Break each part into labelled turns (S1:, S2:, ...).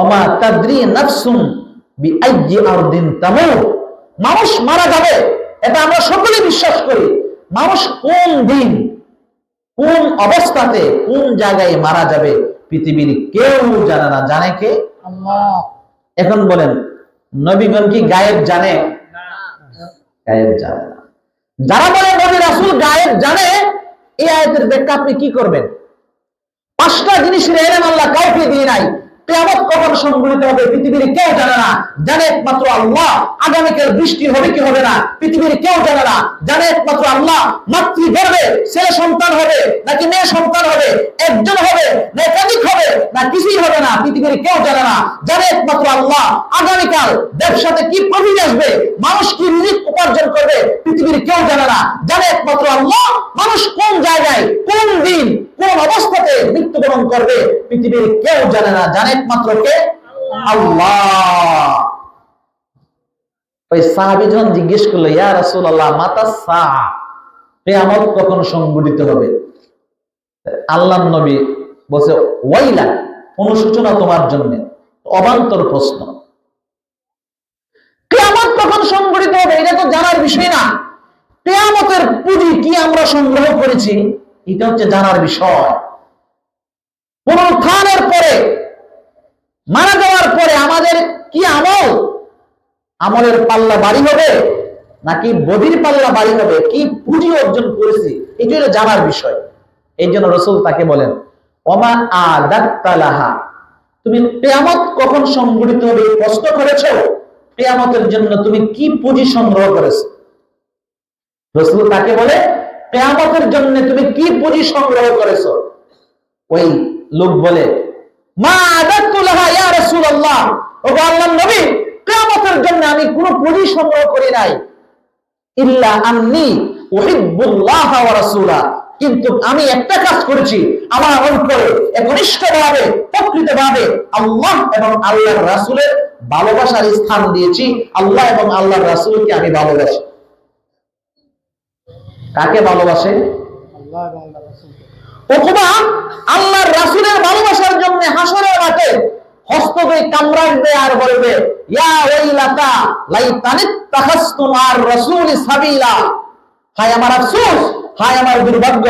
S1: ওমা তাদরি নাফসুন বিআইয়ি আরদিন তামুত। মানুষ মারা যাবে এটা আমরা সকলে বিশ্বাস করি। মানুষ কোন দিন কোন অবস্থাতে কোন জায়গায় মারা যাবে পৃথিবীর কেউ জানে না। জানে কে? এখন বলেন নবীগণ কি গায়েব জানে? গায়েব জানে না। যারা বলে নবী রাসূল গায়েব জানে এই আয়াতের ব্যাখ্যা আপনি কি করবেন? পাঁচটা জিনিসের এলেন আল্লাহ কাউকে দিয়ে নাই। কেয়ামত কখন সংঘটিত হবে, পৃথিবীর কেউ জানে না। জানে একমাত্র আল্লাহ। আগামীকাল বৃষ্টি হবে কি হবে না? পৃথিবীর কেউ জানে না। জানে একমাত্র আল্লাহ। মাতৃ গর্বে ছেলে সন্তান হবে, নাকি মেয়ে সন্তান হবে, একজন হবে না একাধিক হবে, না কিছুই হবে না, পৃথিবীর কেউ জানে না। জানে একমাত্র আল্লাহ। আগামীকাল ব্যবসাতে কি প্রফিট আসবে? মানুষ কি রিজিক উপার্জন করবে? পৃথিবীর কেউ জানে না। জানে একমাত্র আল্লাহ। মানুষ কোন জায়গায়, কোন দিন কোন অবস্থাতে মৃত্যুবরণ করবে পৃথিবীর কেউ জানে না। জানে একমাত্র কে? আল্লাহ। ওই সাহাবি যখন জিজ্ঞেস করল, ইয়া রাসূলুল্লাহ, মাতা সা? কিয়ামত কখন সংঘটিত হবে? আল্লাহ নবী বলছে, ওয়াইলা অনুসূচনা তোমার জন্য। অবান্তর প্রশ্ন। কেয়ামত কখন সংগঠিত হবে? এটা তো জানার বিষয় না। কেয়ামতের পুঁজি কি আমরা সংগ্রহ করেছি? এটা হচ্ছে জানার বিষয়। পুনরুত্থানের পরে, মারা যাওয়ার পরে আমাদের কি আমল? আমলের পাল্লা বাড়ি হবে নাকি বদির পাল্লা বাড়ি হবে? কি পুঁজি অর্জন করেছি? এটা হলো জানার বিষয়। এই জন্য রসুল তাকে বলেন অমা আদাত্তালাহা তুমি কেয়ামত কখন সংগঠিত হবে প্রশ্ন করেছ? কেয়ামতের জন্য তুমি কি পুঁজি সংগ্রহ করেছ? রসুল তাকে বলে কেয়ামতের জন্য তুমি কি পুঁজি সংগ্রহ করেছ? ওই লোক বলে, মা ইয়া রাসূলুল্লাহ। ও আল্লাহর নবী, কিয়ামতের জন্য আমি কোনো পুঁজি সংগ্রহ করি নাই। ইল্লা উহিব্বুল্লাহ ওয়া রাসূলা। কিন্তু আমি একটা কাজ করেছি, আমার অন্তরে একনিষ্ঠভাবে, প্রকৃতভাবে আল্লাহ এবং আল্লাহর রাসূলের ভালোবাসার স্থান দিয়েছি। আল্লাহ এবং আল্লাহর রাসূলকে আমি ভালোবাসি। কাকে ভালোবাসে? অথবা আল্লাহর রাসূলের ভালোবাসার জন্য হাসরের মাঠে হস্ত দিয়ে কামড়ান দেয় আর বলবে ইয়া সাবিলা। হায় আমার আফসোস, হায় আমার দুর্ভাগ্য,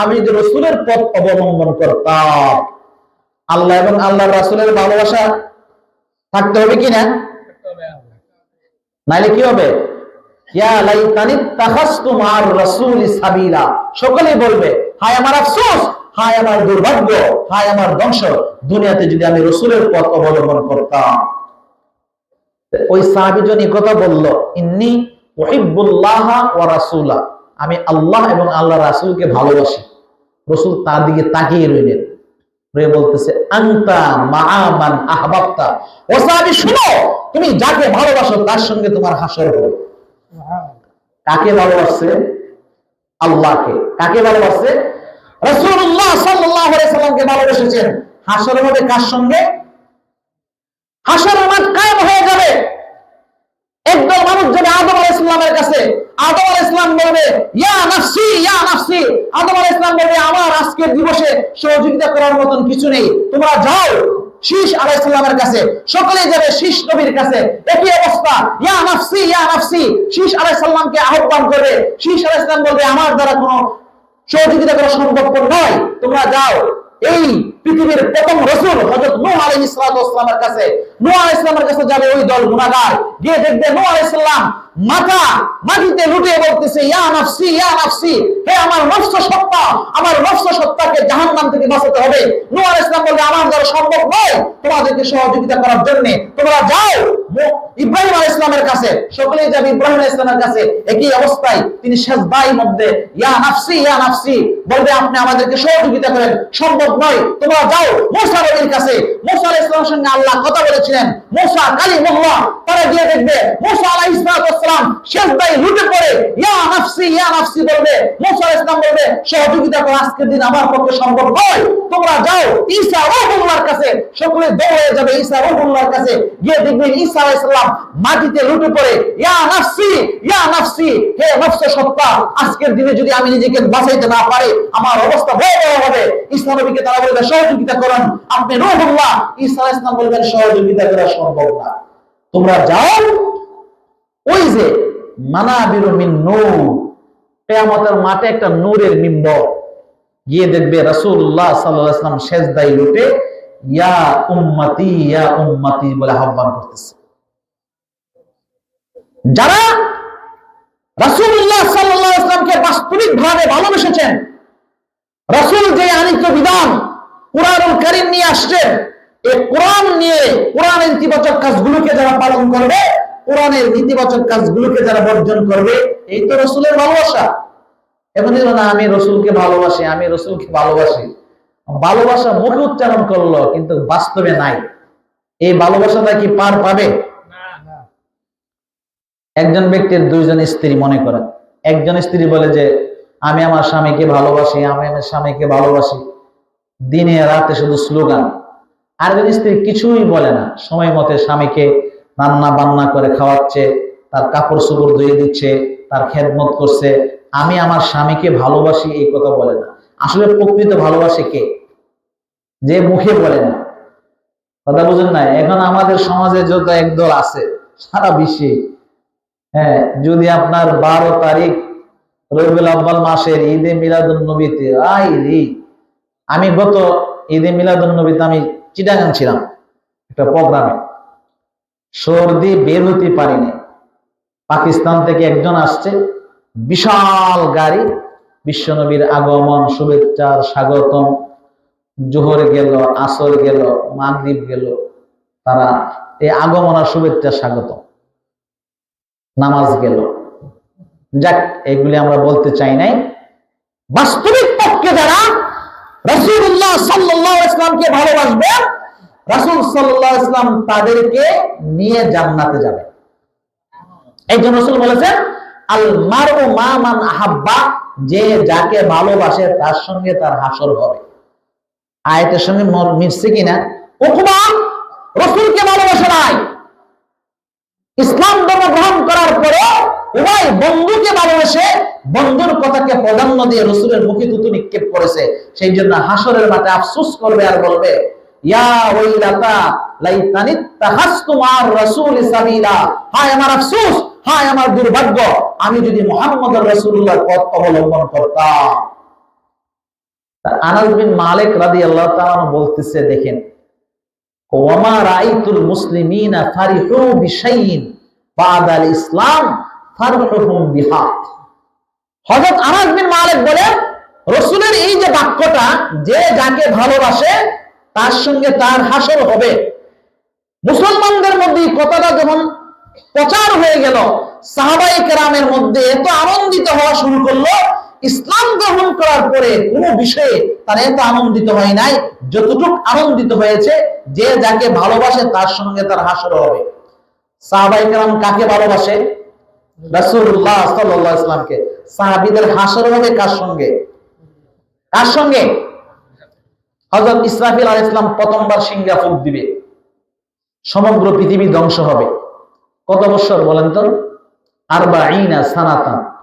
S1: আমি যদি রাসূলের পথ অবলম্বন করতাম। আল্লাহ এবং আল্লাহর রাসূলের ভালোবাসা থাকতে হবে কিনা নাইলে কি হবে? সকলেই বলবে, হায় আমার আফসোস, হায় আমার দুর্ভাগ্য, হায় আমার ধ্বংস। দুনিয়াতে যদি আমি রসুলের পথ অবলম্বন করতাম। ওই সাহাবিজন কথা বলল, ইন্নি রাসুলা। আমি আল্লাহ এবং আল্লাহ রাসুলকে ভালোবাসি। রসুল তার দিকে তাকিয়ে রইলেন। বলতেছে, আন্তা মাআমান আহবাবতা। ও সাহাবী, শুনো, তুমি যাকে ভালোবাসো তার সঙ্গে তোমার হাসর হবে কাকে ভালোবাসছে? আল্লাহকে। কাকে ভালোবাসছে? সাল্লামকে ভালোবেসেছেন। হাসর হবে কার সঙ্গে? হাসর মাঠ কায়েম হয়ে যাবে। একদল মানুষ যাবে আদম কাছে, আদম সালাম বলবে, ইয়া নাফসি ইয়া নাফসি। আদম সালাম বলবে, আমার আজকের দিবসে সহযোগিতা করার মতন কিছু নেই। তোমরা যাও শীষ আলাইসাল্লামের কাছে সকলে যাবে শীষ নবীর কাছে। একই অবস্থা, ইয়া নাফসি ইয়া নাফসি, শীষ আলাইসাল্লামকে আহ্বান করবে। শীষ আলাইসাল্লাম বলবে, আমার দ্বারা কোনো সহযোগিতা করা সম্ভবপর নয়, তোমরা যাও। এই পৃথিবীর প্রথম রসুল হযরত নূহ আলাইহিস সালামের কাছে, নূহ আলাইহিস সালামের কাছে যাবে ওই দল গুনাহগার। গিয়ে দেখবে নূহ আলাইহিস সালাম মাথা মাটিতে লুটিয়ে বলতেছে, ইয়া নাফসি ইয়া নাফসি, হে আমার নফস সত্তা, আমার নফস সত্তাকে জাহান্নাম থেকে বাঁচাতে হবে। নূহ আলাইহিস সালাম বলবে, আমার দ্বারা সম্ভব নয় তোমাদেরকে সহযোগিতা করার জন্য। তোমরা যাও ইব্রাহিম আলাইহিস সালামের কাছে, সকলেই যাবে ইব্রাহিম আলাইহিস সালামের কাছে একই অবস্থায় তিনি সেজদায় মধ্যে, ইয়া নাফসি ইয়া নাফসি বলবে, আপনি আমাদেরকে সহযোগিতা করেন, সম্ভব নয়, তোমরা যাও মুসা নবীর কাছে। মুসা আলাইহিস সালামের সঙ্গে আল্লাহ কথা বলেছিলেন, মুসা কালিমুল্লাহ তারা গিয়ে দেখবে, মুসা আলাইহিস সালাম সেজদায় লুটে পড়ে, ইয়া নাফসি ইয়া নাফসি বলবে, মুসা আলাইহিস সালাম বলবে, সহযোগিতা করা আজকের দিন আমার পক্ষে সম্ভব নয়, তোমরা যাও ঈসা রূহুল্লাহর কাছে, সকলে দৌড় যাবে ঈসা রূহুল্লাহর কাছে। গিয়ে দেখবেন ঈসা সালাম মাটিতে লুটে পড়ে, ইয়া নাফসি ইয়া নাফসি, হে নফস সত্তা, আজকের দিনে যদি আমি নিজেকে বাঁচাইতে না পারি, আমার অবস্থা হবে। তারা বলবে সহযোগিতা করুন। আপনি রূহুল্লাহ ওয়াসাল্লাম বলবেন সহযোগিতা করা সম্ভব না। তোমরা যাও, ওই যে নূর, কিয়ামতের মাঠে একটা নূরের গিয়ে দেখবে রাসূলুল্লাহ সাল্লাল্লাহু আলাইহি ওয়াসাল্লাম সেজদায় লুটে, ইয়া উম্মতি ইয়া উম্মতি বলে আহ্বান করতেছে। যারা রাসূলুল্লাহ সাল্লাল্লাহু আলাইহি ওয়াসাল্লামকে বাস্তবিকভাবে ভালোবেসেছেন, রাসূল যে আনিত বিধান কোরআনুল কারীম নিয়ে আসছেন এই কোরআন নিয়ে কোরআনের ইতিবাচক কাজগুলোকে যারা পালন করবে, কোরআনের নীতিবাচক কাজগুলোকে যারা বর্জন করবে, এই তো রসুলের ভালোবাসা। এখন না, আমি রসুলকে ভালোবাসি, আমি রসুলকে ভালোবাসি। ভালোবাসা মুখে উচ্চারণ করল, কিন্তু বাস্তবে নাই। এই ভালোবাসাটা কি পার পাবে? একজন ব্যক্তির দুইজন স্ত্রী মনে করেন। একজন স্ত্রী বলে যে, আমি আমার স্বামীকে ভালোবাসি, আমি আমার স্বামীকে ভালোবাসি। দিনে রাতে শুধু স্লোগান। আরেকজন স্ত্রী কিছুই বলে না। সময় মতে স্বামীকে রান্না বান্না করে খাওয়াচ্ছে, তার কাপড় চোপড় ধুয়ে দিচ্ছে, তার খেদমত করছে। আমি আমার স্বামীকে ভালোবাসি এই কথা বলে না। আসলে প্রকৃত ভালোবাসে কে? যে মুখে বলে না। কথা বুঝেন না এখন আমাদের সমাজে যত একদল আছে, সারা বিশ্বে হ্যাঁ যদি আপনার বারো তারিখ রবিউল আব্বাল মাসের ঈদে মিলাদুল নবীতে আমি গত ঈদে মিলাদুল নবীতে আমি চিটাগাং ছিলাম একটা প্রোগ্রামে। সর্দি বের হতে পারিনি। পাকিস্তান থেকে একজন আসছে, বিশাল গাড়ি, বিশ্বনবীর আগমন শুভেচ্ছার স্বাগতম। জোহর গেল, আসর গেল, মাগরিব গেল, তারা এই আগমন আর শুভেচ্ছা, স্বাগতম। নামাজ গেল। যাক, এগুলি আমরা বলতে চাই নাই। বাস্তবিক পক্ষে যারা রাসূলুল্লাহ সাল্লাল্লাহু আলাইহি ইসলামকে ভালোবাসবে, রাসূল আলাইহি ইসলাম তাদেরকে নিয়ে জান্নাতে যাবে। এই জন্য রাসূল বলেছেন আল মারউ মা মান আহাব্বা যে যাকে ভালোবাসে তার সঙ্গে তার হাসর হবে। আয়াতের সঙ্গে মর- মিশছে কিনা? উকবা, রাসূলকে ভালোবাসে নাই। ইসলাম ধর্ম গ্রহণ করার পরে উভয় বন্ধুকে ভালোবেসে বন্ধুর কথাকে প্রাধান্য দিয়ে রসুলের মুখে তুতু নিক্ষেপ করেছে। সেই জন্য হাসরের মাঠে আফসোস করবে আর বলবে আমি যদি মুহাম্মদ রাসূলুল্লাহর পথ অবলম্বন করতাম। বলতেছে, দেখেন রাসূলের এই যে বাক্যটা, যে যাকে ভালোবাসে, তার সঙ্গে তার হাসর হবে। মুসলমানদের মধ্যে কথাটা যখন প্রচার হয়ে গেল সাহাবাই কেরামের মধ্যে এত আনন্দিত হওয়া শুরু করল ইসলাম গ্রহণ করার পরে কোন বিষয়ে তারা এত আনন্দিত হয় নাই, যতটুক আনন্দিত হয়েছে, যে যাকে ভালোবাসে তার সঙ্গে তার হাসর হবে। সাহাবাই কেরাম কাকে ভালোবাসে? রাসূলুল্লাহ সাল্লাল্লাহু আলাইহি ইসলামকে সাহাবীদের হাসর হবে কার সঙ্গে? কার সঙ্গে? হযরত ইসরাফিল আলাইহিস ইসলাম প্রথমবার সিংহা ফুক দিবে। সমগ্র পৃথিবী ধ্বংস হবে। কত বছর বলেন তো? আরবা ইনা সানাতান।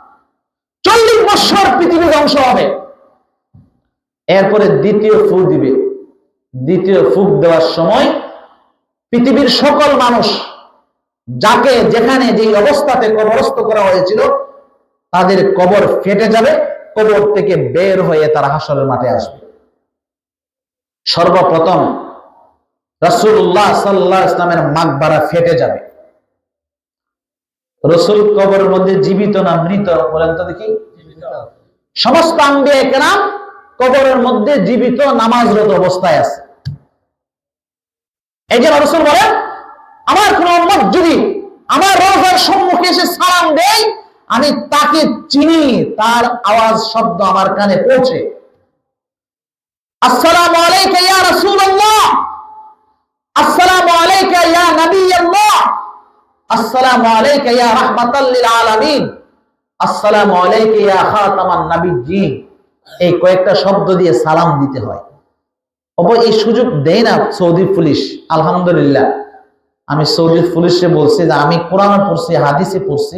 S1: বছর পৃথিবী ধ্বংস হবে। এরপরে দ্বিতীয় ফুক দিবে। দ্বিতীয় ফুক দেওয়ার সময় পৃথিবীর সকল মানুষ যাকে যেখানে যেই অবস্থাতে কবরস্থ করা হয়েছিল, তাদের কবর ফেটে যাবে, কবর থেকে বের হয়ে তারা হাসরের মাঠে আসবে। সর্বপ্রথম রাসূলুল্লাহ সাল্লাহ ইসলামের মাকবারা ফেটে যাবে। রসুল কবরের মধ্যে জীবিত না মৃত বলেন তো দেখি। সমস্ত আম্বিয়া কেরাম কবরের মধ্যে জীবিত নামাজরত অবস্থায় আছে। এই যে রসুল বলেন, আমার কোন যদি আমার রোজার সম্মুখে এসে সালাম দেয়, আমি তাকে চিনি, তার আওয়াজ, শব্দ আমার কানে পৌঁছে। আসসালামু আলাইকা ইয়া রাসূলুল্লাহ! আসসালামু আলাইকা ইয়া নবিয়াল্লাহ আসসালামু আলাইকা ইয়া রাহমাতাল লিল আলামিন! আসসালামু আলাইকা খাতামান নাবিয়্যিন। এই কয়েকটা শব্দ দিয়ে সালাম দিতে হয়। অব, এই সুযোগ দেয় না সৌদি পুলিশ। আলহামদুলিল্লাহ। আমি সৌদি পুলিশে বলছি যে আমি কোরআনে পড়ছি, হাদিসে পড়ছি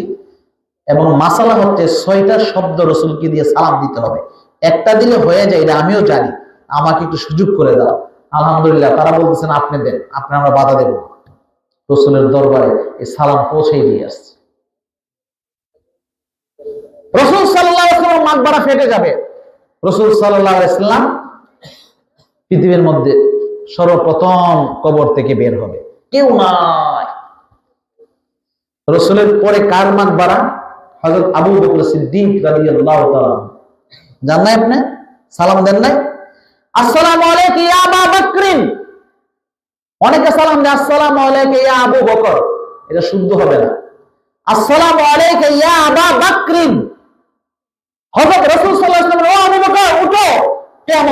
S1: এবং মাসালা হচ্ছে ছয়টা শব্দ রসুলকে দিয়ে সালাম দিতে হবে। একটা দিলে হয়ে যায়, এটা আমিও জানি। আমাকে একটু সুযোগ করে দাও। আলহামদুলিল্লাহ, তারা বলতেছেন, আপনি দেন আপনি আমরা বাধা দেব। রসুলের দরবারে এই সালাম পৌঁছেই দিয়ে আসছে। রসুল সাল্লাহ ইসলাম মাকবারা ফেটে যাবে। রসুল সাল্লাহ ইসলাম পৃথিবীর মধ্যে সর্বপ্রথম কবর থেকে বের হবে। কেউ নাই। রসুলের পরে কার মাকবারা হযরত আবু বকর সিদ্দিক রাদিয়াল্লাহু জান নাই আপনি? সালাম দেন নাই? আসসালামু আলাইকুম ইয়া আবা বকরিন। অনেকে সালাম দেয়, আসসালামু আলাইকুম ইয়া আবু বকর। এটা শুদ্ধ হবে না। আসসালামু আলাইকুম ইয়া আবা বকরিন। হযরত রাসূল ওয়াসাল্লাম ও আবু বকর, উঠো।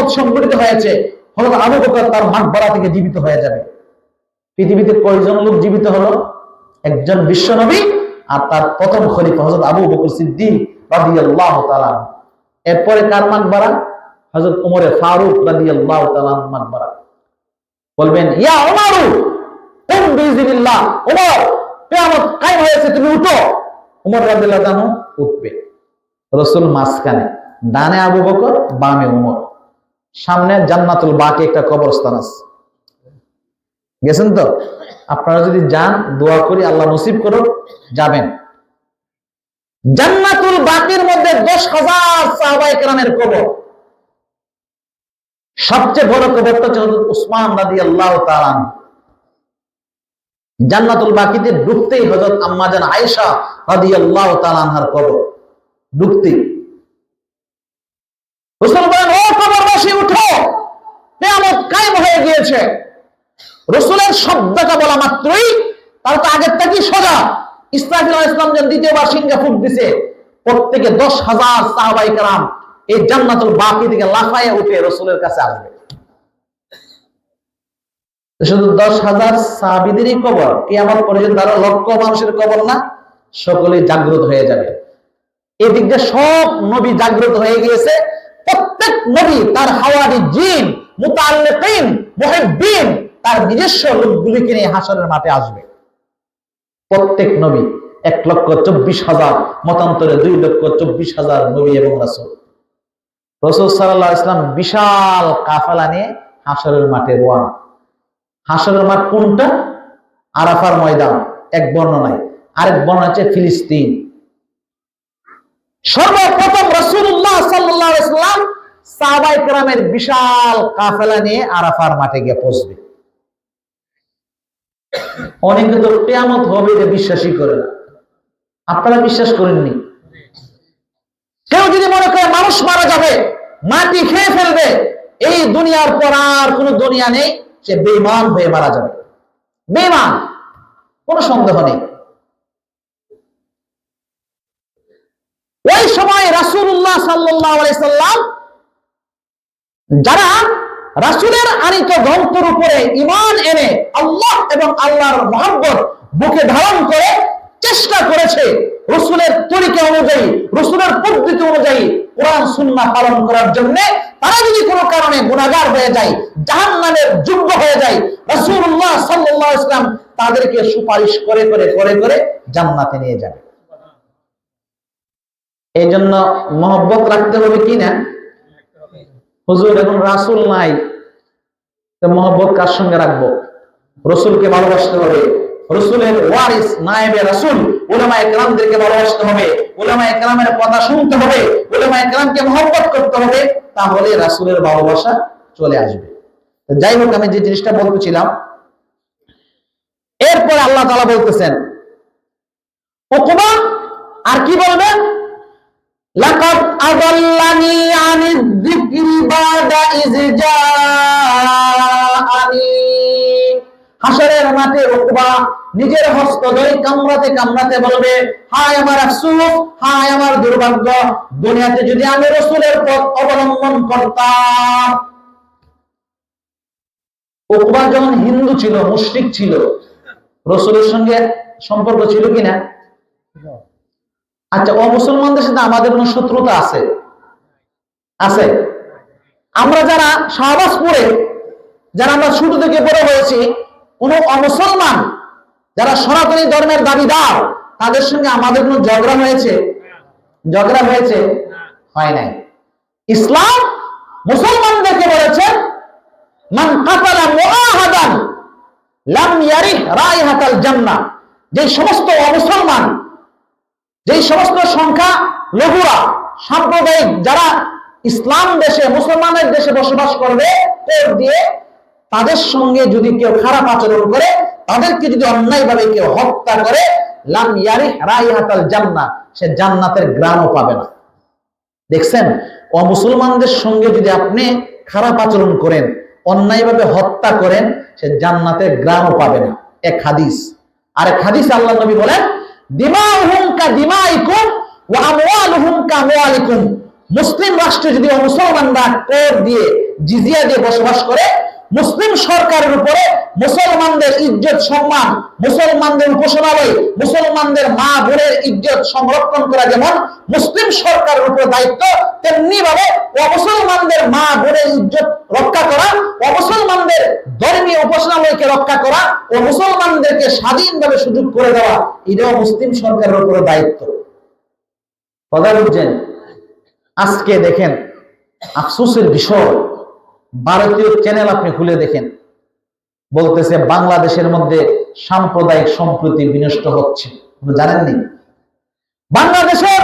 S1: সংঘটিত হয়েছে। হযরত আবু বকর তার মাকবারা থেকে জীবিত হয়ে যাবে। পৃথিবীতে কয়জন লোক জীবিত হলো? একজন বিশ্বনবী আর তার প্রথম খলিফা হযরত আবু বকর সিদ্দিক রাদিয়াল্লাহু তাআলা এরপরে কার মাকবারা হযরত ওমরে ফারুক রাদিয়াল্লাহু তাআলা মাকবারা বলবেন, ইয়া ওমরু, কুম বিইজনিল্লাহ ওমর, কিয়ামত কায়েম হয়েছে, তুমি উঠো। ওমর রাদিয়াল্লাহু তাআলা উঠবে। রসুল মাঝখানে, ডানে আবু বকর, বামে উমর। সামনে জান্নাতুল বাকি একটা কবরস্থান আছে। গেছেন তো? আপনারা যদি যান, দোয়া করি, আল্লাহ নসিব করো যাবেন। জান্নাতুল বাকির মধ্যে দশ হাজার সাহাবাই কেরামের কবর। সবচেয়ে বড় কবরটা হচ্ছে উসমান রাদি আল্লাহ তালান জান্নাতুল বাকিতে ঢুকতেই হজরত আম্মাজান আয়েশা রাদি আল্লাহ তালানহার কবর। ঢুকতেই রসুল বলেন, ও কবরবাসী, উঠো। কেয়ামত কায়েম হয়ে গিয়েছে। রসুলের শব্দটা বলা মাত্রই তার তো আগের সোজা? ইসলাম দ্বিতীয়বার দিছে, প্রত্যেকে দশ হাজার কারাম এই জান্নাতুল বাকি থেকে উঠে রসুলের কাছে আসবে। শুধু দশ হাজার সাহাবিদেরই কবর, কিয়ামত পর্যন্ত আরও লক্ষ মানুষের কবর না? সকলে জাগ্রত হয়ে যাবে। এদিক দিয়ে সব নবী জাগ্রত হয়ে গিয়েছে। প্রত্যেক নবী তার হাওয়ারি জিন, মুতাল্লিকিন তার নিজস্ব লোকগুলিকে নিয়ে হাসরের মাঠে আসবে। প্রত্যেক নবী এক লক্ষ চব্বিশ হাজার, মতান্তরে দুই লক্ষ চব্বিশ হাজার নবী এবং রাসূল। রসুল সাল্লাহ ইসলাম বিশাল কাফেলা নিয়ে হাসরের মাঠে রোয়ানা হাসরের মাঠ কোনটা? আরাফার ময়দান, এক বর্ণনায়। আরেক বর্ণনা হচ্ছে ফিলিস্তিন। সর্বপ্রথম রসুল্লাহ সাল্লাহ ইসলাম সাহাবাই বিশাল কাফেলা নিয়ে আরাফার মাঠে গিয়ে পৌঁছবে। অনেকে তো কেয়ামত হবে এটা বিশ্বাসই করে না। আপনারা বিশ্বাস করেননি? কেউ যদি মনে করে মানুষ মারা যাবে, মাটি খেয়ে ফেলবে, এই দুনিয়ার পর আর কোনো দুনিয়া নেই, সে বেমান হয়ে মারা যাবে। বেমান কোনো সন্দেহ নেই ওই সময় সাল্লাম, যারা রাসূলের আনিত উপরে ঈমান এনে আল্লাহ এবং আল্লাহর মহব্বত বুকে ধারণ করে চেষ্টা করেছে, রসুলের তরিকা অনুযায়ী, রসুলের পদ্ধতি অনুযায়ী কোরআন, সুন্নাহ পালন করার জন্য তারা যদি কোনো কারণে গুণাগার হয়ে যায়, জাহান্নামের যোগ্য হয়ে যায়, রাসূলুল্লাহ সাল্লাল্লাহু আলাইহি সাল্লাম তাদেরকে সুপারিশ করে করে করে করে জান্নাতে নিয়ে যাবে। এই জন্য মহব্বত রাখতে হবে কি না? হুজুর এখন রাসুল নাই, তো মহব্বত কার সঙ্গে রাখব? রসুলকে ভালোবাসতে হবে। রসুলের ওয়ারিস, নায়েবে রাসুল উলামা একরামদেরকে ভালোবাসতে হবে। উলামা একরামের কথা শুনতে হবে। উলামা একরামকে মহব্বত করতে হবে। তাহলে রাসুলের ভালোবাসা চলে আসবে। যাই হোক, আমি যে জিনিসটা বলতেছিলাম, এরপরে আল্লাহ তালা বলতেছেন ওকুবা আর কি বলবেন লাকাদ আদাল্লানি আনিয যিকরি বাদা ইয জাআনি। হাসরের মাঠে উকবা নিজের হস্ত ধরে কামড়াতে কামড়াতে বলবে, হায় আমার আফসোস, হায় আমার দুর্ভাগ্য, দুনিয়াতে যদি আমি রসুলের পথ অবলম্বন করতাম। উকবা যখন হিন্দু ছিল, মুশরিক ছিল, রসুলের সঙ্গে সম্পর্ক ছিল কিনা? আচ্ছা ও মুসলমানদের সাথে আমাদের কোনো শত্রুতা আছে? আছে। আমরা যারা শাহবাজপুরে যারা আমরা ছোট থেকে বড় হয়েছি, কোন অমুসলমান যারা সনাতনী ধর্মের দাবিদার, তাদের সঙ্গে আমাদের কোনো ঝগড়া হয়েছে? ঝগড়া হয়েছে? হয় নাই। ইসলাম মুসলমানদেরকে বলেছে, মান কাতালা মুআহাদান, লাম ইয়ারিহ রাইহাতাল জান্নাহ। যে সমস্ত অমুসলমান যেই সমস্ত সংখ্যা লঘুরা সাম্প্রদায়িক যারা ইসলাম দেশে, মুসলমানের দেশে বসবাস করবে কোর দিয়ে তাদের সঙ্গে যদি কেউ খারাপ আচরণ করে, তাদেরকে যদি অন্যায়ভাবে কেউ হত্যা করে, লাম ইয়ারিহ রাইহাতাল জান্নাহ, সে জান্নাতের গ্রামও পাবে না। দেখছেন? অমুসলমানদের সঙ্গে যদি আপনি খারাপ আচরণ করেন, অন্যায়ভাবে হত্যা করেন, সে জান্নাতের গ্রামও পাবে না। এক হাদিস। আর এক হাদিস আল্লাহ নবী বলেন ওয়া মুসলিম রাষ্ট্রে যদি মুসলমানরা কর দিয়ে জিজিয়া দিয়ে বসবাস করে মুসলিম সরকারের উপরে মুসলমানদের ইজ্জত, সম্মান, মুসলমানদের উপাসনালয়, মুসলমানদের মা বোনের ইজ্জত সংরক্ষণ করা যেমন মুসলিম সরকারের উপরে দায়িত্ব তেমনি ভাবে অমুসলমানদের মা বোনের ইজ্জত রক্ষা করা, অমুসলমানদের ধর্মীয় উপাসনালয়কে রক্ষা করা ও মুসলমানদেরকে স্বাধীনভাবে সুযোগ করে দেওয়া, এটাও মুসলিম সরকারের উপরে দায়িত্ব। কথা বুঝছেন আজকে দেখেন আফসোসের বিষয়। ভারতীয় চ্যানেল আপনি খুলে দেখেন। বলতেছে, বাংলাদেশের মধ্যে সাম্প্রদায়িক সম্প্রীতি বিনষ্ট হচ্ছে। জানেননি? বাংলাদেশের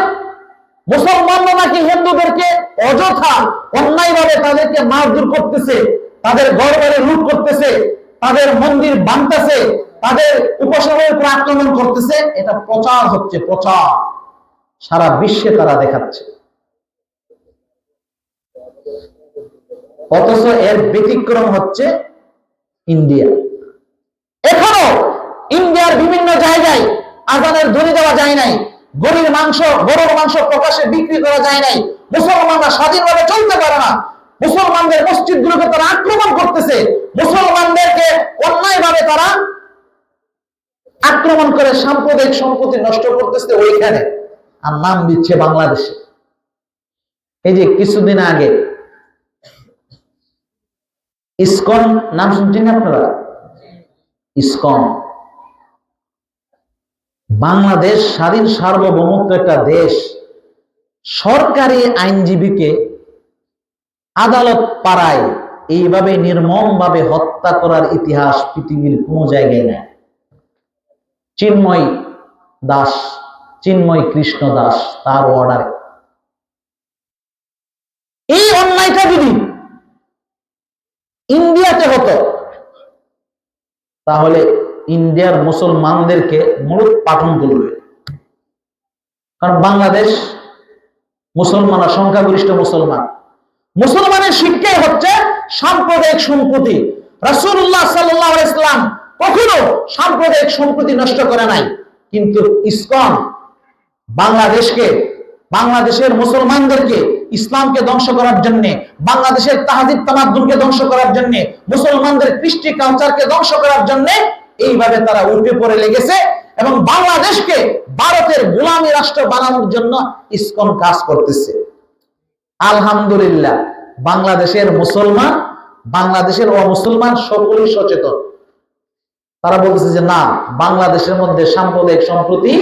S1: মুসলমানরা নাকি হিন্দুদেরকে অযথা অন্যায়ভাবে তাদেরকে মারধর করতেছে, তাদের ঘর বাড়ি লুট করতেছে, তাদের মন্দির ভাঙতেছে, তাদের উপাসনার উপর আক্রমণ করতেছে। এটা প্রচার হচ্ছে, প্রচার। সারা বিশ্বে তারা দেখাচ্ছে। অথচ এর ব্যতিক্রম হচ্ছে ইন্ডিয়া। এখনও ইন্ডিয়ার বিভিন্ন জায়গায় আজানের ধ্বনি দেওয়া যায় নাই, গরুর মাংস গরুর মাংস প্রকাশে বিক্রি করা যায় নাই, মুসলমানরা স্বাধীনভাবে চলতে পারে না। মুসলমানদের মসজিদগুলোকে তারা আক্রমণ করতেছে, মুসলমানদেরকে অন্যায়ভাবে তারা আক্রমণ করে সাম্প্রদায়িক সম্পত্তি নষ্ট করতেছে ওইখানে। আর নাম দিচ্ছে বাংলাদেশে। এই যে কিছুদিন আগে ইসকন, নাম শুনছেন আপনারা? ইসকন। বাংলাদেশ স্বাধীন সার্বভৌমত্ব একটা দেশ। সরকারি আইনজীবীকে আদালত পাড়ায় এইভাবে নির্মম ভাবে হত্যা করার ইতিহাস পৃথিবীর কোনো জায়গায় নেই। চিন্ময় দাস, চিন্ময় কৃষ্ণ দাস, তার অর্ডারে এই অন্যায়টা যদি ইন্ডিয়াতে হতো। তাহলে ইন্ডিয়ার মুসলমানদেরকে মূলত পাঠন করবে। কারণ বাংলাদেশ মুসলমান সংখ্যাগরিষ্ঠ মুসলমান। মুসলমানের শিক্ষাই হচ্ছে সাম্প্রদায়িক সম্পত্তি রাসুল্লাহ আলাইহি ইসলাম কখনো সাম্প্রদায়িক সম্পত্তি নষ্ট করে নাই। কিন্তু ইসকন বাংলাদেশকে, বাংলাদেশের মুসলমানদেরকে ইসলামকে ধ্বংস করার জন্য, বাংলাদেশের তাহাদিদ তামাদ্দুনকে ধ্বংস করার জন্য, মুসলমানদের কৃষ্টি কালচারকে ধ্বংস করার জন্য এইভাবে তারা উঠে পড়ে লেগেছে এবং বাংলাদেশকে ভারতের গোলামী রাষ্ট্র বানানোর জন্য ইসকন কাজ করতেছে। আলহামদুলিল্লাহ, বাংলাদেশের মুসলমান, বাংলাদেশের অমুসলমান সকলেই সচেতন। তারা বলতেছে যে, না, বাংলাদেশের মধ্যে সাম্প্রদায়িক সম্প্রতি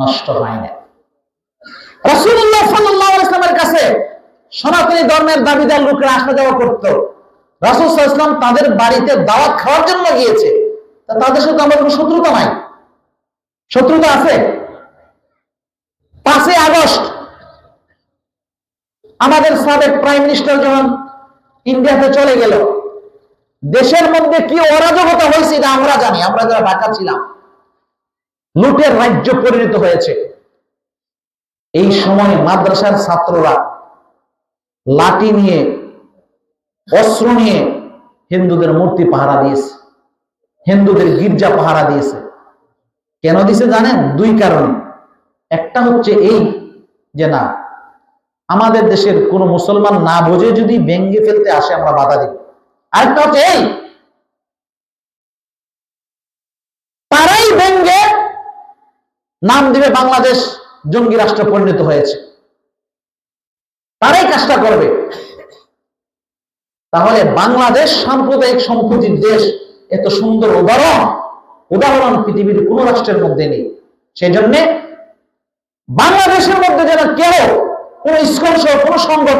S1: নষ্ট হয় না। রাসূলুল্লাহ ওয়াসাল্লামের কাছে সনাতনী ধর্মের দাবিদার লোকেরা আসা যাওয়া করত। রাসূল ওয়াসাল্লাম তাদের বাড়িতে দাওয়াত খাওয়ার জন্য গিয়েছে। তাদের সাথে আমার কোনো শত্রুতা নাই। শত্রুতা আছে? পাঁচই আগস্ট আমাদের সাবেক প্রাইম মিনিস্টার যখন ইন্ডিয়াতে চলে গেল, দেশের মধ্যে কি অরাজকতা হয়েছে এটা আমরা জানি, আমরা যারা ঢাকা ছিলাম, লুটের রাজ্য পরিণত হয়েছে। এই সময় মাদ্রাসার ছাত্ররা লাঠি নিয়ে, অস্ত্র নিয়ে হিন্দুদের মূর্তি পাহারা দিয়েছে, হিন্দুদের গির্জা পাহারা দিয়েছে। কেন দিছে জানেন? দুই কারণে। একটা হচ্ছে এই যে না, আমাদের দেশের কোন মুসলমান না বোঝে যদি ব্যঙ্গে ফেলতে আসে, আমরা বাধা দিই। আরেকটা হচ্ছে এই, তারাই ব্যঙ্গে নাম দিবে বাংলাদেশ। জঙ্গি রাষ্ট্র পরিণত হয়েছে। তারাই কাজটা করবে। তাহলে বাংলাদেশ সাম্প্রদায়িক সম্প্রতির দেশ, এত সুন্দর উদাহরণ উদাহরণ পৃথিবীর কোন রাষ্ট্রের মধ্যে নেই। সেই জন্যে বাংলাদেশের মধ্যে যেন কেউ কোন স্কুল সহ কোন সংগঠন